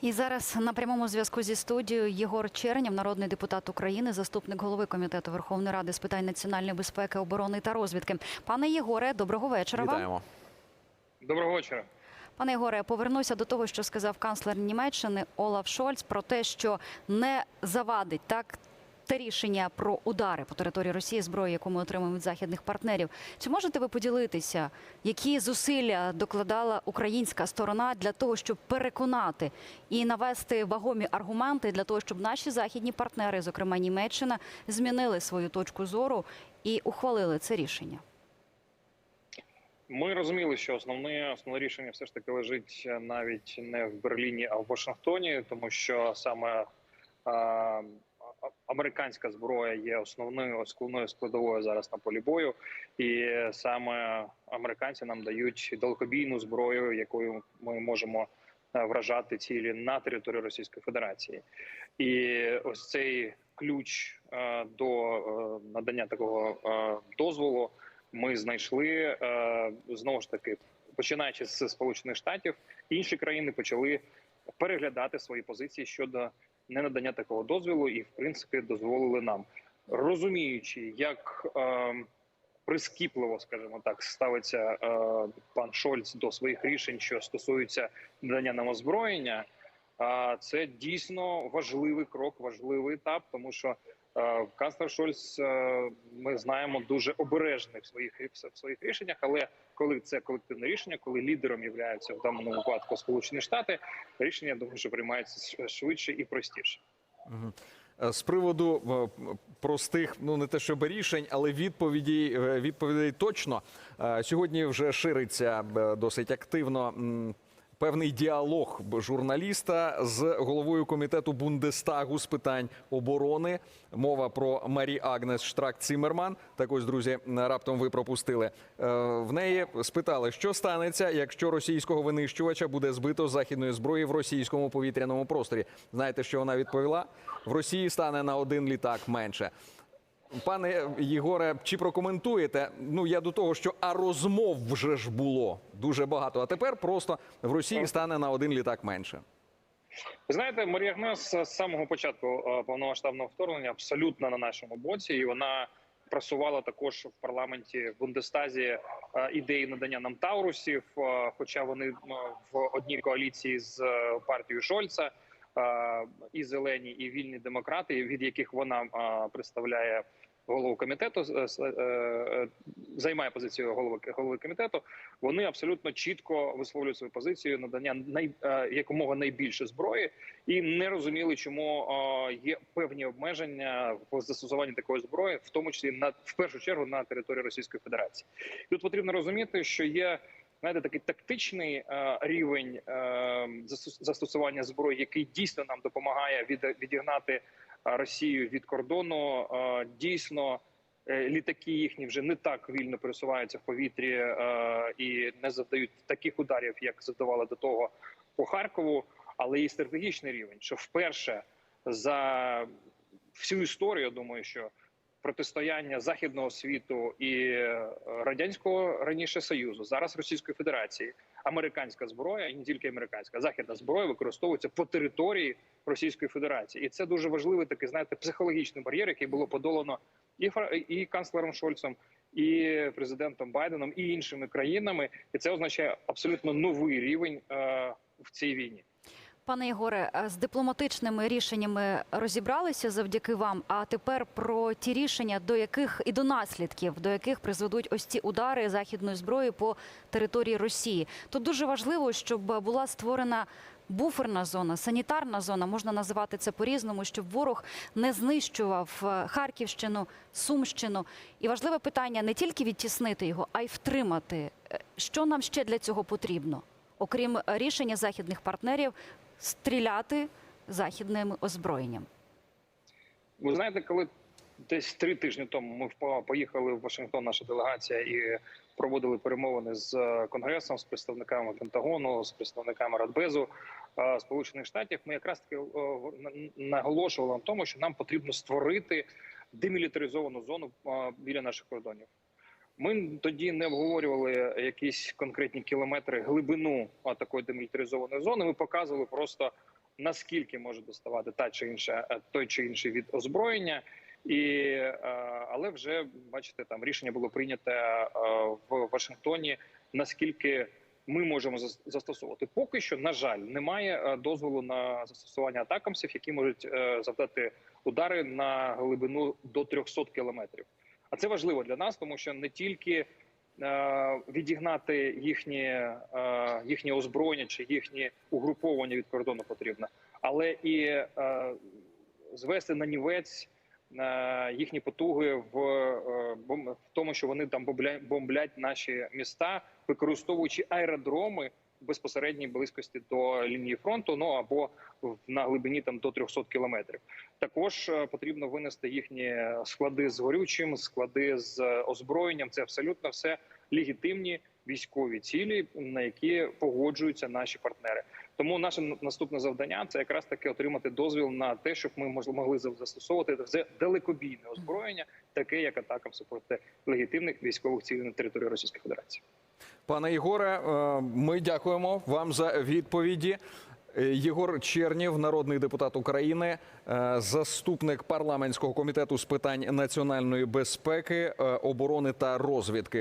І зараз на прямому зв'язку зі студією Єгор Чернєв, народний депутат України, заступник голови комітету Верховної Ради з питань національної безпеки, оборони та розвідки. Пане Єгоре, доброго вечора. Вам. Вітаємо. Доброго вечора. Пане Єгоре, повернуся до того, що сказав канцлер Німеччини Олаф Шольц про те, що не завадить так. Те рішення про удари по території Росії зброї, яку ми отримуємо від західних партнерів. Чи можете ви поділитися, які зусилля докладала українська сторона для того, щоб переконати і навести вагомі аргументи для того, щоб наші західні партнери, зокрема Німеччина, змінили свою точку зору і ухвалили це рішення? Ми розуміли, що основне основне рішення все ж таки лежить навіть не в Берліні, а в Вашингтоні, тому що саме американська зброя є основною основною складовою зараз на полі бою, і саме американці нам дають далекобійну зброю, якою ми можемо е, вражати цілі на території Російської Федерації. І ось цей ключ е, до е, надання такого дозволу ми знайшли знову ж таки, починаючи з Сполучених Штатів, інші країни почали переглядати свої позиції щодо ненадання такого дозволу, і в принципі дозволили нам, розуміючи, як е, прискіпливо, скажімо так, ставиться е, пан Шольц до своїх рішень, що стосуються надання нам озброєння. А це дійсно важливий крок, важливий етап, тому що канцлер Шольц, е, ми знаємо, дуже обережний в своїх в своїх рішеннях. Але коли це колективне рішення, коли лідером являються в даному випадку Сполучені Штати, рішення думаю, що приймається швидше і простіше. Е, З приводу е, простих, ну не те, щоб рішень, але відповідей, е, відповідей точно. Е, Сьогодні вже шириться е, досить активно певний діалог журналіста з головою комітету Бундестагу з питань оборони. Мова про Марі Агнес Штрак Цимерман. Так ось, друзі, раптом ви пропустили. Е, В неї спитали, що станеться, якщо російського винищувача буде збито західної зброї в російському повітряному просторі. Знаєте, що вона відповіла? В Росії стане на один літак менше. Пане Єгоре, чи прокоментуєте? Ну я до того, що а розмов вже ж було дуже багато. А тепер просто в Росії стане на один літак менше. Ви знаєте, Марія Гнес з самого початку е, повномасштабного вторгнення абсолютно на нашому боці, і вона просувала також в парламенті в Бундестазі е, ідеї надання нам Таурусів. е, Хоча вони в одній коаліції з партією Шольца, і зелені, і вільні демократи, від яких вона представляє голову комітету, е, займає позицію голови голови комітету. Вони абсолютно чітко висловлюють свою позицію надання най, е, якомога найбільше зброї, і не розуміли, чому є певні обмеження в застосуванні такої зброї, в тому числі на в першу чергу на території Російської Федерації. Тут потрібно розуміти, що є. Знаєте, такий тактичний е, рівень е, застосування зброї, який дійсно нам допомагає від, відігнати е, Росію від кордону. Е, дійсно, е, літаки їхні вже не так вільно пересуваються в повітрі е, і не завдають таких ударів, як завдавали до того по Харкову. Але і стратегічний рівень, що вперше за всю історію, я думаю, що протистояння західного світу і е, радянського раніше союзу, зараз Російської Федерації, американська зброя, і не тільки американська, західна зброя використовується по території Російської Федерації, і це дуже важливий такий, знаєте, психологічний бар'єр, який було подолано і і канцлером Шольцем, і президентом Байденом, і іншими країнами, і це означає абсолютно новий рівень е, в цій війні. Пане Єгоре, з дипломатичними рішеннями розібралися завдяки вам. А тепер про ті рішення, до яких і до наслідків, до яких призведуть ось ці удари західної зброї по території Росії. Тут дуже важливо, щоб була створена. Буферна зона, санітарна зона, можна називати це по-різному, щоб ворог не знищував е, Харківщину, Сумщину. І важливе питання не тільки відтіснити його, а й втримати. Е, Що нам ще для цього потрібно, окрім рішення західних партнерів стріляти західним озброєнням. Ви знаєте, коли десь три тижні тому ми поїхали в Вашингтон, наша делегація, і проводили перемовини з е, конгресом, з представниками Пентагону, з представниками Радбезу е, Сполучених Штатів. Ми якраз таки е, на- наголошували на тому, що нам потрібно створити демілітаризовану зону біля наших кордонів. Ми тоді не обговорювали якісь конкретні кілометри глибину такої демілітаризованої зони. Ми показували просто наскільки може доставати та чи інша е, той чи інший від озброєння. І е, але вже бачите, там рішення було прийнято е, в Вашингтоні. Наскільки ми можемо зас- застосовувати? Поки що, на жаль, немає дозволу на застосування атакамсів, які можуть завдати удари на глибину до 300 кілометрів. А це важливо для нас, тому що не тільки е, відігнати їхні, е, їхнє озброєння чи їхні угруповання від кордону потрібно, але і е, звести на нівець їхні потуги в, в тому, що вони там бомбля- бомблять наші міста, використовуючи аеродроми безпосередній близькості до лінії фронту, ну або в- на глибині там до 300 кілометрів. Також е, потрібно винести їхні склади з горючим, склади з озброєнням. Це абсолютно все легітимні військові цілі, на які погоджуються наші партнери. Тому наше наступне завдання це якраз таки отримати дозвіл на те, щоб ми могли застосовувати далекобійне озброєння, таке як атакам супроти легітимних військових цілей на території Російської Федерації. Пане Єгоре, е, ми дякуємо вам за відповіді. Е, Єгор Чернів, народний депутат України, е, заступник парламентського комітету з питань національної безпеки, оборони та розвідки.